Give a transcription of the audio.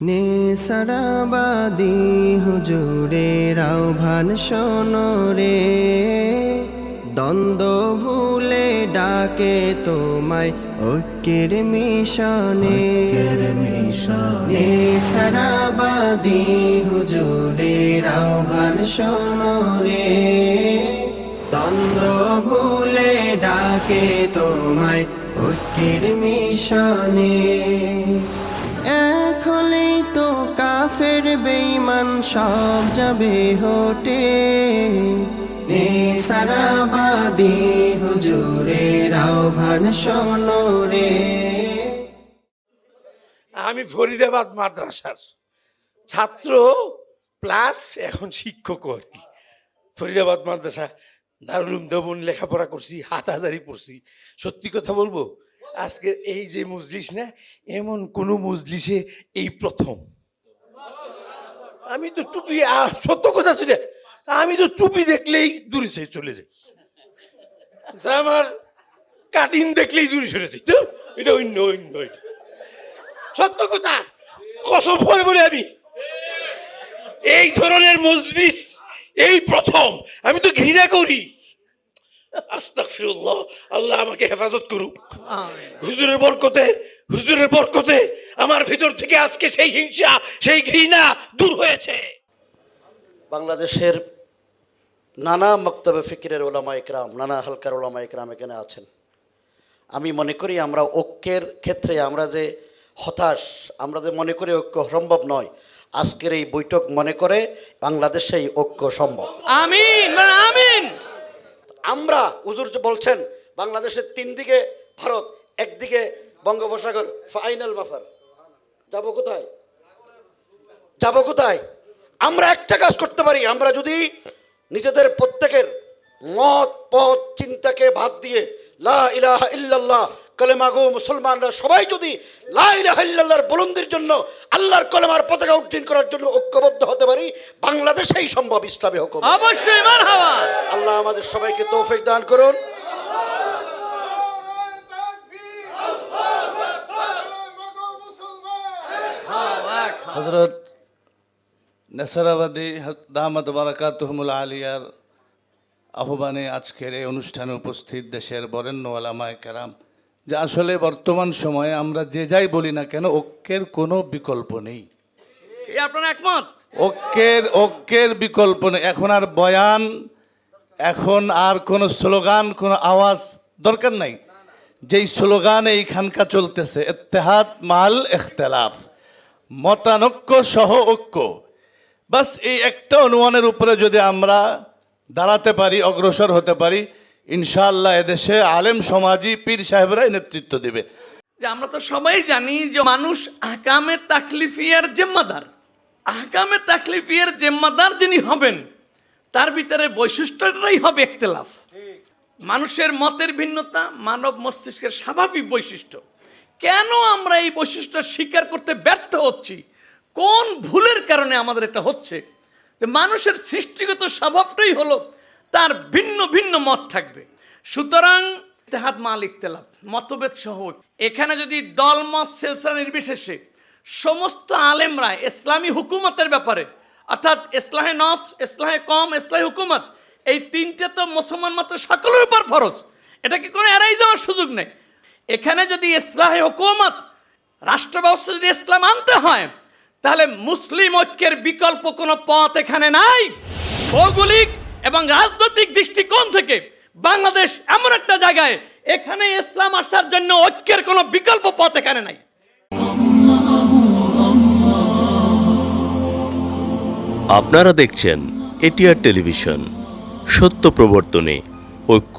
নেসারাবাদি হুজুরের আহ্বান শোনরে দ্বন্দ্ব ভুলে ডাকে তোমায় ঐক্যের মিশনে। নেসারাবাদি হুজুরের আহ্বান শোনরে দ্বন্দ্ব ভুলে ডাকে তোমায় ঐক্যের মিশনে। হলেই তো কাফের বেঈমান সব যাবে হোটে। সারাবাদি হুজুরের শোনো রে। আমি ফরিদাবাদ মাদ্রাসার ছাত্র প্লাস এখন শিক্ষক আর কি। ফরিদাবাদ মাদ্রাসা দারুলুম দেবন লেখাপড়া করছি, হাত হাজারি পড়ছি। সত্যি কথা বলব আজকে এই যে মজলিস না, এমন কোনো মজলিসে এই প্রথম। আমি তো টুপি সত্য কথা ছিল আমি তো টুপি দেখলেই দূরে সে চলে যাই আমার কাটিং দেখলেই দূরে সরে যাই তো, এটা অন্য অন্য সত্য কথা, কসম করে বলে আমি, এই ধরনের মজলিস, এই প্রথম, আমি তো ঘৃণা করি। আস্তাগফিরুল্লাহ আল্লাহ আমাকে হেফাজত করুক। হুজুরের বরকতে হুজুরের বরকতে আমার ভিতর থেকে আজকে সেই হিংসা সেই ঘৃণা দূর হয়েছে। বাংলাদেশের নানা মক্তবে ফিকিরের ওলামা ইকরাম নানা হালকার ওলামা ইকরাম এখানে আছেন। আমি মনে করি আমরা ঐক্যের ক্ষেত্রে আমরা যে হতাশ আমরা যে মনে করি ঐক্য সম্ভব নয় আজকের এই বৈঠক মনে করে বাংলাদেশে এই ঐক্য সম্ভব। আমিন মানে আমিন। আমরা হুজুর বলছেন, বাংলাদেশের তিন দিকে ভারত একদিকে বঙ্গোপসাগর, ফাইনাল মাফার। যাব কোথায়? যাব কোথায়? আমরা একটা কাজ করতে পারি, আমরা যদি নিজেদের প্রত্যেকের মত, পথ, চিন্তাকে ভাত দিয়ে লা ইলাহা ইল্লাল্লাহ কলেমাগো মুসলমানরা সবাই যদি লা ইলাহা ইল্লাল্লাহর বুলন্দির জন্য আল্লাহর কলেমার পতাকা উত্তীর্ণ করার জন্য ঐক্যবদ্ধ হতে পারি বাংলাদেশেই সম্ভব ইসলামী হুকুম। অবশ্যই মারহাবা। আল্লাহ আমাদের সবাইকে তৌফিক দান করুন। হজরত নেসারাবাদী দাহমদ বারাকাতুহমুল আলিয়ার আহ্বানে আজকের এই অনুষ্ঠানে উপস্থিত দেশের বরেণ্য আলামায় কেরাম যে আসলে বর্তমান সময়ে আমরা যে যাই বলি না কেন ঐক্যের কোনো বিকল্প নেই। আপনার একমত? ঐক্যের ঐক্যের বিকল্প নেই। এখন আর বয়ান এখন আর কোনো স্লোগান কোনো আওয়াজ দরকার নাই। যেই স্লোগান এইখানকা চলতেছে এত্তেহাদ মাল এখতেলাফ মতানৈক্য সহ ঐক্য। বাস এই একটা অনুমানের উপরে যদি আমরা দাঁড়াতে পারি অগ্রসর হতে পারি ইনশাআল্লাহ এদেশে আলেম সমাজি পীর সাহেবরাই নেতৃত্ব দেবে। যে আমরা তো সবাই জানি যে মানুষ আহকামে তাকলিফিয়ার জিম্মাদার। আহকামে তাকলিফিয়ার জিম্মাদার যিনি হবেন, তার ভিতরে বৈশিষ্ট্যটাই হবে একতেলাফ। মানুষের মতের ভিন্নতা, মানব মস্তিষ্কের স্বাভাবিক বৈশিষ্ট্য। কেন আমরা এই বৈশিষ্ট্য স্বীকার করতে ব্যর্থ হচ্ছি? কোন ভুলের কারণে আমাদের এটা হচ্ছে? যে মানুষের সৃষ্টিগত স্বভাবটাই হলো তার ভিন্ন ভিন্ন মত থাকবে। সুতরাং ইতিহাদ মাল ইখতলাফ মতভেদ সহ, এখানে যদি দল, মত সেলসা নির্বিশেষে সমস্ত আলেমরা ইসলামী হুকুমতের ব্যাপারে, অর্থাৎ ইসলাহে নফস, ইসলাহে কম, ইসলাহি হুকুমত, এই তিনটে তো মুসলমান মাত্র সকলের উপর ফরজ। এটা কি কোনো এড়াই যাওয়ার সুযোগ নেই? এখানে যদি ইসলাহে হুকুমত রাষ্ট্র ব্যবস্থা যদি ইসলাম আনতে হয়, তাহলে মুসলিম ঐক্যের বিকল্প কোনো পথ এখানে নাই। ভৌগোলিক এবং রাজনৈতিক দৃষ্টিকোণ থেকে বাংলাদেশ এমন একটা জায়গায়, এখানে ইসলাম আসার জন্য ঐক্যের কোনো বিকল্প পথ এখানে নাই। আপনারা দেখছেন এটিআর টেলিভিশন, সত্য প্রবর্তনে ঐক্য।